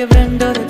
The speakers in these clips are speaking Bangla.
que prendo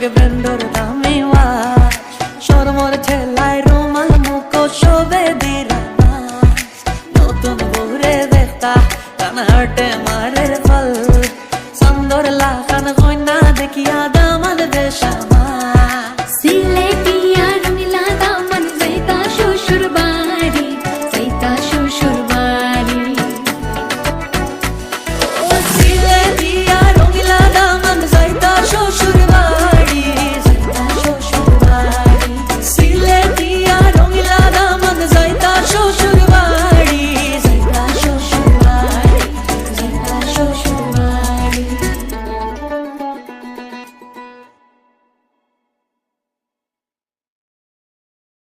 লগে ব্রেন্ডর দামি সরমর ঠেলাই রুমাল মুখ শোভে দিরা নতুন বউরে দেখতা কান হাটে মারের ফল। সুন্দর লাখান কইনা দেখিয়া দামাল দেশাম। so sure.